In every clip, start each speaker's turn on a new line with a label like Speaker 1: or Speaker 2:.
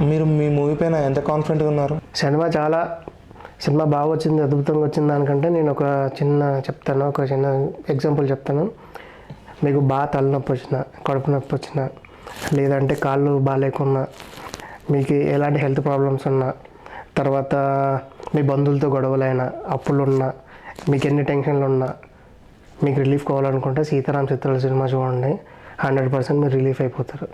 Speaker 1: మీరు మీ మూవీ పైన ఎంత కాన్ఫిడెంట్గా ఉన్నారు?
Speaker 2: సినిమా చాలా సినిమా బాగా వచ్చింది అద్భుతంగా వచ్చింది దానికంటే నేను ఒక చిన్న చెప్తాను ఒక చిన్న ఎగ్జాంపుల్ చెప్తాను. మీకు బాగా తలనొప్పి వచ్చిన కడుపు నొప్పి వచ్చిన లేదంటే కాళ్ళు బాగాలేకున్నా మీకు ఎలాంటి హెల్త్ ప్రాబ్లమ్స్ ఉన్నా తర్వాత మీ బంధువులతో గొడవలైనా అప్పులున్నా మీకు ఎన్ని టెన్షన్లు ఉన్నా మీకు రిలీఫ్ కావాలనుకుంటే సీతారాం చిత్రాల సినిమా చూడండి. హండ్రెడ్ పర్సెంట్ మీరు రిలీఫ్ అయిపోతారు.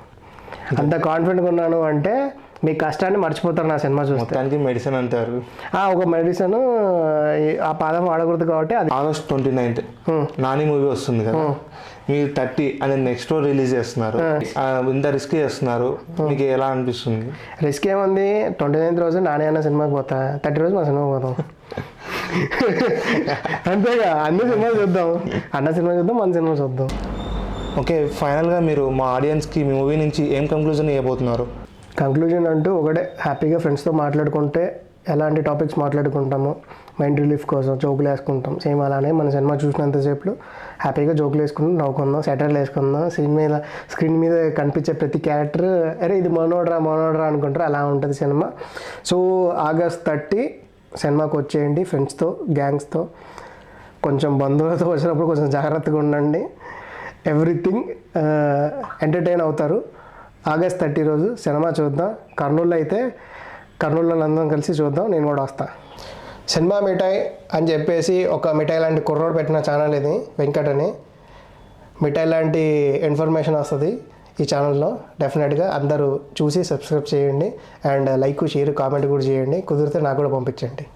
Speaker 2: అంత కాన్ఫిడెంట్గా ఉన్నాను అంటే మీ కష్టాన్ని మర్చిపోతారు నా సినిమా చూస్తే.
Speaker 1: మొత్తానికి మెడిసిన్ అంటారు.
Speaker 2: ఆ, ఒక మెడిసిన్ ఆ పాదం వాడకూడదు కాబట్టి అది.
Speaker 1: August twenty ninth Nani movie వస్తుంది కదా. మీరు థర్టీ అని నెక్స్ట్ రిలీజ్ చేస్తున్నారు. ఇంత రిస్క్ చేస్తున్నారు. మీకు ఎలా అనిపిస్తుంది?
Speaker 2: రిస్క్ ఏముంది? ట్వంటీ నైన్త్ రోజు నాని అన్న సినిమాకి పోతా. థర్టీ రోజు మా సినిమాకి పోతాం. అంతేగా అన్ని సినిమాలు చూద్దాం. అన్న సినిమా చూద్దాం మన సినిమా చూద్దాం.
Speaker 1: ఓకే ఫైనల్గా మీరు మా ఆడియన్స్కి మీ మూవీ నుంచి ఏం కంక్లూజన్ ఇవ్వబోతున్నారు?
Speaker 2: కంక్లూజన్ అంటూ ఒకటే హ్యాపీగా ఫ్రెండ్స్తో మాట్లాడుకుంటే ఎలాంటి టాపిక్స్ మాట్లాడుకుంటాము మైండ్ రిలీఫ్ కోసం జోకులు వేసుకుంటాం. సేమ్ అలానే మన సినిమా చూసినంతసేపు హ్యాపీగా జోకులు వేసుకుంటాం నవ్వుకుందాం సెటర్లు వేసుకుందాం స్క్రీన్ మీద స్క్రీన్ మీద కనిపించే ప్రతి క్యారెక్టర్ అరే ఇది మనోడ్రా మనోడ్రా అనుకుంటారు. అలా ఉంటుంది సినిమా సో ఆగస్ట్ థర్టీ సినిమాకి వచ్చేయండి ఫ్రెండ్స్తో గ్యాంగ్స్తో కొంచెం బంధువులతో వచ్చినప్పుడు కొంచెం జాగ్రత్తగా ఉండండి. ఎవ్రీథింగ్ ఎంటర్టైన్ uh, అవుతారు. ఆగస్ట్ థర్టీ రోజు సినిమా చూద్దాం. కర్నూలు అయితే కర్నూలులో అందరం కలిసి చూద్దాం. నేను కూడా వస్తా. సినిమా మిఠాయి అని చెప్పేసి ఒక మిఠాయి లాంటి కుర్రోడు పెట్టిన ఛానల్ ఇది వెంకట్ అని. మిఠాయి లాంటి ఇన్ఫర్మేషన్ వస్తుంది ఈ ఛానల్లో డెఫినెట్గా అందరూ చూసి సబ్స్క్రైబ్ చేయండి. అండ్ లైక్ షేర్ కామెంట్ కూడా చేయండి. కుదిరితే నాకు కూడా పంపించండి.